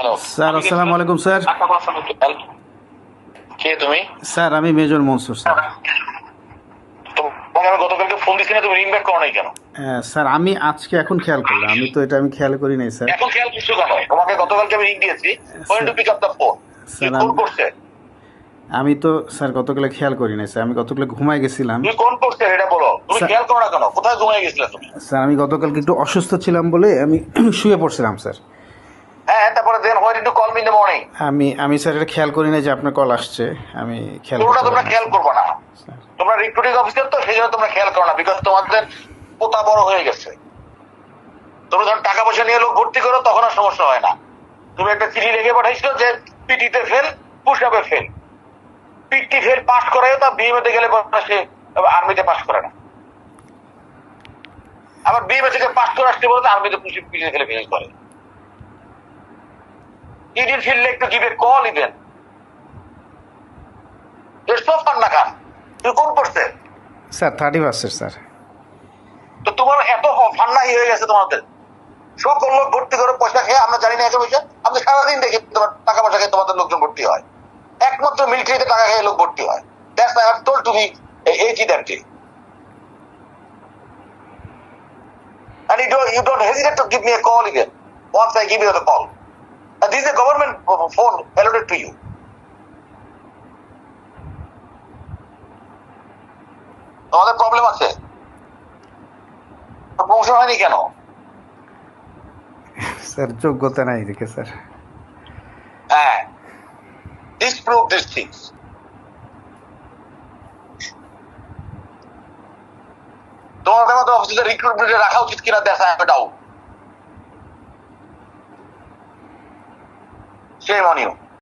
Hello sir আসসালামু আলাইকুম sir কে তুমি? স্যার আমি মেজর মনসুর স্যার গতকালকে ফোন দিছি না তুমি রিং ব্যাক করো নাই কেন? হ্যাঁ, স্যার আমি আজকে এখন খেয়াল করলাম। আমি তো এটা আমি খেয়াল করি নাই স্যার এখন খেয়াল করছ কেন? তোমাকে গতকালকে আমি রিং দিয়েছি। When to pick up the phone sir, phone করছে? আমি তো স্যার গতকালে খেয়াল করি নাই স্যার আমি গতকালে ঘুমাই গেছিলাম। তুমি কোন করছে এটা বলো। তুমি স্যার- খেয়াল করো না কেন? কোথায় ঘুমিয়ে গেছিলে তুমি? স্যার আমি গতকালকে একটু অসুস্থ ছিলাম বলে আমি শুয়ে পড়ছিলাম স্যার হ্যাঁ then why did you call me in the morning আমি আমি স্যার এটা খেয়াল করি নাই যে আপনার কল আসছে। আমি খেয়াল করতে তোমরা খেয়াল করবে না। তোমরা রিক্রুটিং অফিসার তো সেই জন্য তোমরা খেয়াল করো না বিকজ তোমাদের পোতা বড় হয়ে গেছে। তোমরা যখন টাকা পয়সা নিয়ে লোক ভর্তি করো তখন আর সমস্যা হয় না। তুমি একটা চিঠি লিখে পাঠাইছিল যে পিটিতে ফেল পুশ আপে ফেল পিটি ফেল পাস করায় তা বিএমএতে গেলে সে আর্মিতে পাস করে না। আবার বিএমএ থেকে পাস করে আসতে বলে আর্মিতে পিটিতে গেলে ফেল করে। You didn't feel like to give a call even. It's so fun না খান তুই কোন করছে? Sir thirty percent sir. তো তোমার এত ফান্না হয়ে গেছে তোমাদের। সকল লোক ভর্তি করে পয়সা খেয়ে আমরা জানি না এত পয়সা। আমরা সারাদিন দেখি তোমার টাকা পয়সা খেয়ে তোমাদের লোকজন ভর্তি হয়। একমাত্র মিলিটারিতে টাকা খেয়ে লোক ভর্তি হয়। That's I have told to be eighty that day And you don't, you don't hesitate to give me a call even once I give you the call. And this is a government phone allotted to you. তোমাদের problem আছে? Promotion হয়নি কেন? Sir যোগ্যতা নাই দেখে sir. হ্যাঁ। Disprove these things. তোমাদের মতো অফিসে রিক্রুটমেন্টে রাখা উচিত কিনা দেখা ডাউট সেই মনিও